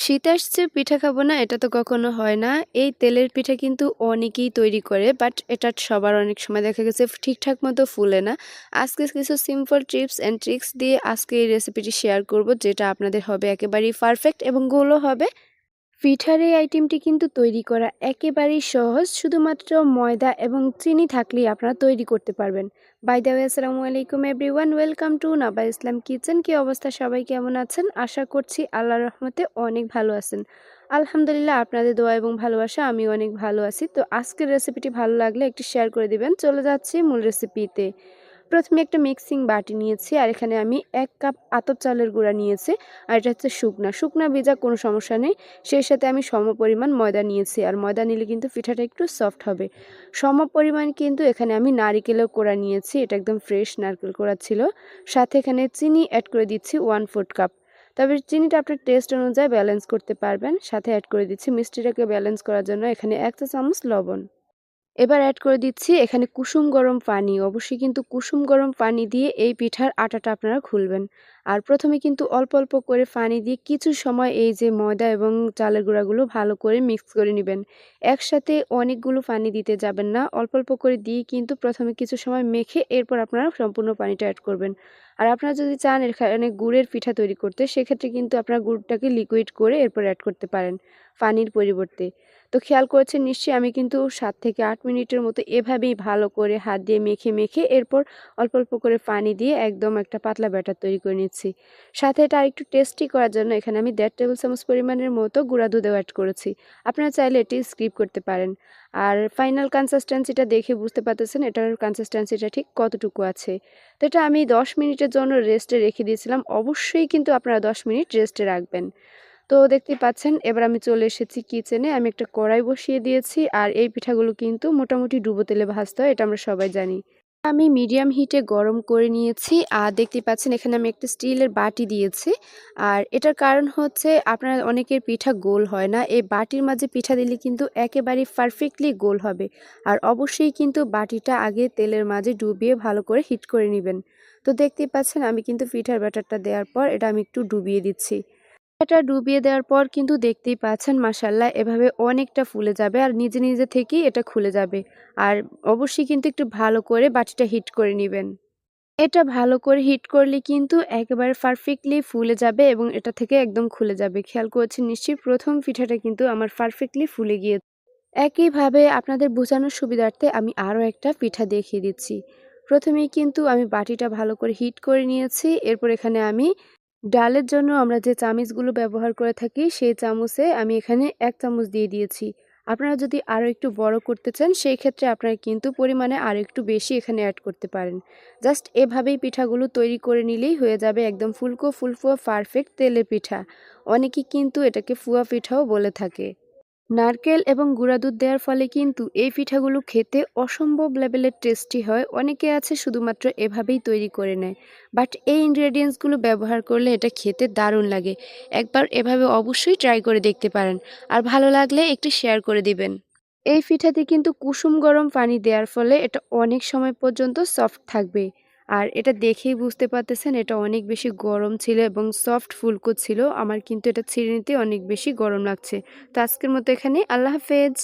শীত আসছে, পিঠা খাব না, এটা তো কখনো হয় না। এই তেলের পিঠা কিন্তু অনেকেই তৈরি করে বাট এটা সবার অনেক সময় দেখা গেছে, ঠিকঠাক মতো ফুলে না। আজকে কিছু সিম্পল টিপস অ্যান্ড ট্রিক্স দিয়ে আজকে এই রেসিপিটি শেয়ার করব, যেটা আপনাদের হবে একেবারেই পারফেক্ট এবং গোলও হবে। পিঠার এই আইটেমটি কিন্তু তৈরি করা একেবারেই সহজ, শুধুমাত্র ময়দা এবং চিনি থাকলেই আপনারা তৈরি করতে পারবেন। বাই দ্য ওয়ে আসসালামু আলাইকুম everyone welcome to Naba Islam kitchen কি অবস্থা? সবাই কেমন আছেন? আশা করছি আল্লাহর রহমতে অনেক ভালো আছেন। আলহামদুলিল্লাহ, আপনাদের দোয়া এবং ভালোবাসা আমি অনেক ভালো আছি। তো আজকের রেসিপিটি ভালো লাগলে একটি শেয়ার করে দিবেন। চলে যাচ্ছি মূল রেসিপিতে প্রথমে একটা মিক্সিং বাটি নিয়েছি, আর এখানে আমি এক কাপ আতপ চালের গুঁড়া নিয়েছি, আর এটা হচ্ছে শুকনা। শুকনা ভেজা কোনো সমস্যা নেই, সেই সাথে আমি সম পরিমাণ ময়দা নিয়েছি, আর ময়দা নিলে কিন্তু পিঠাটা একটু সফট হবে। সম পরিমাণ কিন্তু এখানে আমি নারিকেলও কোড়া নিয়েছি, এটা একদম ফ্রেশ নারকেল কোড়া ছিল। সাথে এখানে চিনি অ্যাড করে দিচ্ছি ওয়ান ফুড কাপ তবে চিনিটা আপনার টেস্ট অনুযায়ী ব্যালেন্স করতে পারবেন, সাথে অ্যাড করে দিচ্ছি মিষ্টিটাকে ব্যালেন্স করার জন্য এখানে এক চামচ লবণ। এবার অ্যাড করে দিচ্ছি এখানে কুসুম গরম পানি। অবশ্যই কিন্তু কুসুম গরম পানি দিয়ে এই পিঠার আটাটা আপনারা খুলবেন। আর প্রথমে কিন্তু অল্প অল্প করে পানি দিয়ে কিছু সময় এই যে ময়দা এবং চালের গুঁড়াগুলো ভালো করে মিক্স করে নেবেন। একসাথে অনেকগুলো পানি দিতে যাবেন না। অল্প অল্প করে দিয়ে কিন্তু প্রথমে কিছু সময় মেখে এরপর আপনারা সম্পূর্ণ পানিটা অ্যাড করবেন। আর আপনারা যদি চান এখানে গুড়ের পিঠা তৈরি করতে, সেক্ষেত্রে কিন্তু আপনারা গুড়টাকে লিকুইড করে এরপর অ্যাড করতে পারেন। পানির পরিবর্তে। তো খেয়াল করেছেন নিশ্চয়ই আমি কিন্তু সাত থেকে আট মিনিটের মতো এভাবেই ভালো করে হাত দিয়ে মেখে মেখে এরপর অল্প অল্প করে পানি দিয়ে একদম একটা পাতলা ব্যাটার তৈরি করে নিচ্ছি। সাথে এটা আরেকটু টেস্টি করার জন্য এখানে আমি দেড় টেবিল চামচ পরিমাণের মতো গুঁড়া দুধেও অ্যাড করেছি। আপনারা চাইলে এটি স্কিপ করতে পারেন। আর ফাইনাল কনসিস্টেন্সিটা দেখে বুঝতে পারতেছেন এটার কনসিস্টেন্সিটা ঠিক কতটুকু আছে। তো এটা আমি দশ মিনিটের জন্য রেস্টে রেখে দিয়েছিলাম। অবশ্যই কিন্তু আপনারা দশ মিনিট রেস্টে রাখবেন। তো দেখতে পাচ্ছেন, এবার আমি চলে এসেছি কিচেনে। আমি একটা কড়াই বসিয়ে দিয়েছি, আর এই পিঠাগুলো কিন্তু মোটামুটি ডুবো তেলে ভাজতে হয়, এটা আমরা সবাই জানি। আমি মিডিয়াম হিটে গরম করে নিয়েছি, আর দেখতে পাচ্ছেন, এখানে আমি একটা স্টিলের বাটি দিয়েছি। আর এটার কারণ হচ্ছে, আপনার অনেকের পিঠা গোল হয় না, এই বাটির মাঝে পিঠা দিলে কিন্তু একেবারেই পারফেক্টলি গোল হবে। আর অবশ্যই কিন্তু বাটিটা আগে তেলের মাঝে ডুবিয়ে ভালো করে হিট করে নেবেন। তো দেখতেই পাচ্ছেন, আমি কিন্তু পিঠার ব্যাটারটা দেওয়ার পর, এটা আমি একটু ডুবিয়ে দিচ্ছি। এটা ডুবিয়ে দেওয়ার পর কিন্তু দেখতেই পাচ্ছেন মাসাল্লাহ এভাবে অনেকটা ফুলে যাবে আর নিজে নিজে থেকেই এটা খুলে যাবে। আর অবশ্যই কিন্তু একটু ভালো করে বাটিটা হিট করে নেবেন। এটা ভালো করে হিট করলে কিন্তু একেবারে পারফেক্টলি ফুলে যাবে এবং এটা থেকে একদম খুলে যাবে। খেয়াল করেছেন নিশ্চয়ই? প্রথম পিঠাটা কিন্তু আমার পারফেক্টলি ফুলে গিয়েছে একইভাবে আপনাদের বোঝানোর সুবিধার্থে আমি আরও একটা পিঠা দেখিয়ে দিচ্ছি। প্রথমেই কিন্তু আমি বাটিটা ভালো করে হিট করে নিয়েছি, এরপর এখানে আমি ডালের জন্য আমরা যে চামিচগুলো ব্যবহার করে থাকি, সেই চামচে আমি এখানে এক চামচ দিয়ে দিয়েছি। আপনারা যদি আরও একটু বড় করতে চান, সেই ক্ষেত্রে আপনারা কিন্তু পরিমাণে আরও একটু বেশি এখানে অ্যাড করতে পারেন। জাস্ট এভাবেই পিঠাগুলো তৈরি করে নিলেই হয়ে যাবে একদম ফুলকো ফুলফুয়া পারফেক্ট তেলের পিঠা। অনেকেই কিন্তু এটাকে ফুয়া পিঠাও বলে থাকে। নারকেল এবং গুঁড়া দুধ দেওয়ার ফলে কিন্তু এই পিঠাগুলো খেতে অসম্ভব লেভেলের টেস্টি হয়। অনেকে আছে শুধুমাত্র এভাবেই তৈরি করে নেয়। বাট এই ইনগ্রেডিয়েন্টসগুলো ব্যবহার করলে এটা খেতে দারুণ লাগে। একবার এভাবে অবশ্যই ট্রাই করে দেখতে পারেন। আর ভালো লাগলে একটু শেয়ার করে দিবেন। এই পিঠাতে কিন্তু কুসুম গরম পানি দেওয়ার ফলে এটা অনেক সময় পর্যন্ত সফট থাকবে। আর এটা দেখেই বুঝতে পারতেছেন এটা অনেক বেশি গরম ছিল এবং সফট ফুলকো ছিল। আমার কিন্তু এটা ছিঁড়ে নিতে অনেক বেশি গরম লাগছে। তো আজকের মতো এখানে আল্লাহ হাফেজ।